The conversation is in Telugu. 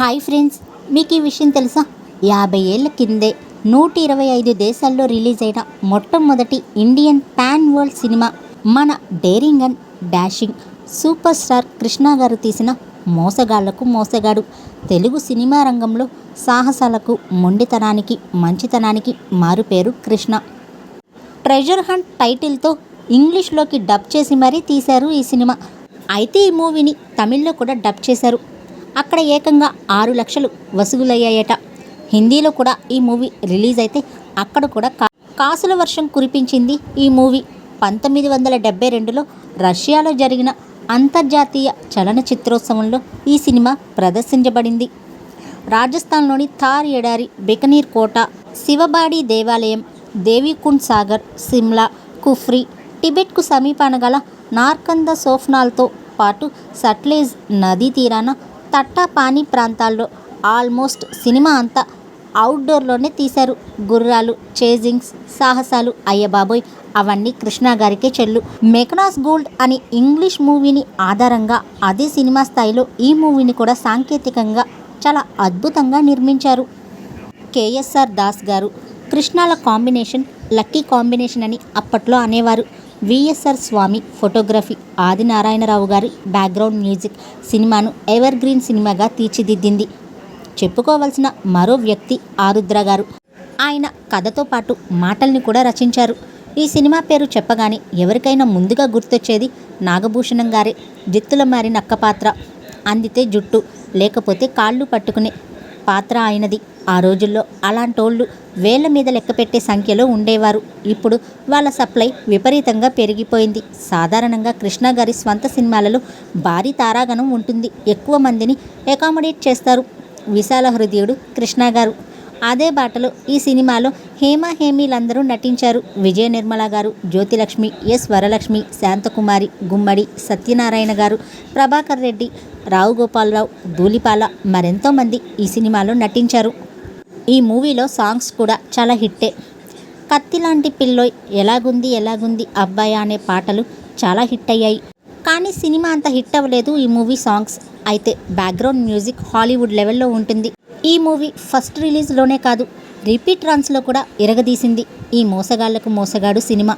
హాయ్ ఫ్రెండ్స్ మీకు ఈ విషయం తెలుసా? యాభై ఏళ్ళ కిందే నూట ఇరవై ఐదు దేశాల్లో రిలీజ్ అయిన మొట్టమొదటి ఇండియన్ పాన్ వరల్డ్ సినిమా మన daring and dashing super star Krishna garu తీసిన మోసగాళ్ళకు మోసగాడు. తెలుగు సినిమా రంగంలో సాహసాలకు మొండితనానికి మంచితనానికి మారుపేరు కృష్ణ. ట్రెజర్ హంట్ టైటిల్తో ఇంగ్లీష్లోకి డబ్ చేసి మరీ తీశారు ఈ సినిమా. అయితే ఈ మూవీని తమిళ్ళో కూడా డబ్ చేశారు. అక్కడ ఏకంగా ఆరు లక్షలు వసూలయ్యాయట. హిందీలో కూడా ఈ మూవీ రిలీజ్ అయితే అక్కడ కూడా కా- కాసుల వర్షం కురిపించింది ఈ మూవీ. పంతొమ్మిది వందల డెబ్బై రెండులో రష్యాలో జరిగిన అంతర్జాతీయ చలనచిత్రోత్సవంలో ఈ సినిమా ప్రదర్శించబడింది. రాజస్థాన్లోని థార్ ఎడారి బికనీర్ కోట శివబాడి దేవాలయం దేవికుండ్ సాగర్ సిమ్లా కుఫ్రీ టిబెట్కు సమీపాన గల నార్కంద సోఫ్నాల్తో పాటు సట్లేజ్ నదీ తీరాన తట్టాపానీ ప్రాంతాల్లో ఆల్మోస్ట్ సినిమా అంతా అవుట్డోర్లోనే తీశారు. గుర్రాలు చేజింగ్స్ సాహసాలు అయ్యబాబోయ్ అవన్నీ కృష్ణ గారికే చెల్లు. మెకనాస్ గోల్డ్ అని ఇంగ్లీష్ మూవీని ఆధారంగా అదే సినిమా స్థాయిలో ఈ మూవీని కూడా సాంకేతికంగా చాలా అద్భుతంగా నిర్మించారు. కేఎస్ఆర్ దాస్ గారు కృష్ణాల కాంబినేషన్ లక్కీ కాంబినేషన్ అని అప్పట్లో అనేవారు. విఎస్ఆర్ స్వామి ఫోటోగ్రఫీ ఆదినారాయణరావు గారి బ్యాక్గ్రౌండ్ మ్యూజిక్ సినిమాను ఎవర్ గ్రీన్ సినిమాగా తీర్చిదిద్దింది. చెప్పుకోవలసిన మరో వ్యక్తి ఆరుద్ర గారు. ఆయన కథతో పాటు మాటల్ని కూడా రచించారు. ఈ సినిమా పేరు చెప్పగానే ఎవరికైనా ముందుగా గుర్తొచ్చేది నాగభూషణం గారే. జిత్తుల మారిన అక్క పాత్ర అందితే జుట్టు లేకపోతే కాళ్ళు పట్టుకునే పాత్ర ఆయనది. ఆ రోజుల్లో అలాంటోళ్ళు వేళ్ళ మీద లెక్కపెట్టే సంఖ్యలో ఉండేవారు. ఇప్పుడు వాళ్ళ సప్లై విపరీతంగా పెరిగిపోయింది. సాధారణంగా కృష్ణ గారి స్వంత సినిమాలలో భారీ తారాగణం ఉంటుంది. ఎక్కువ మందిని అకామిడేట్ చేస్తారు. విశాల హృదయుడు కృష్ణ గారు. అదే బాటలో ఈ సినిమాలో హేమ హేమీలందరూ నటించారు. విజయ నిర్మల గారు జ్యోతిలక్ష్మి ఎస్ వరలక్ష్మి శాంతకుమారి గుమ్మడి సత్యనారాయణ గారు ప్రభాకర్ రెడ్డి రావు గోపాలరావు ధూళిపాల మరెంతో మంది ఈ సినిమాలో నటించారు. ఈ మూవీలో సాంగ్స్ కూడా చాలా హిట్టే. కత్తి లాంటి పిల్లోయ్ ఎలాగుంది ఎలాగుంది అబ్బాయి అనే పాటలు చాలా హిట్ అయ్యాయి కానీ సినిమా అంత హిట్ అవ్వలేదు ఈ మూవీ సాంగ్స్. అయితే బ్యాక్గ్రౌండ్ మ్యూజిక్ హాలీవుడ్ లెవెల్లో ఉంటుంది. ఈ మూవీ ఫస్ట్ రిలీజ్లోనే కాదు రిపీట్ రన్స్లో కూడా ఇరగదీసింది ఈ మోసగాళ్ళకు మోసగాడు సినిమా.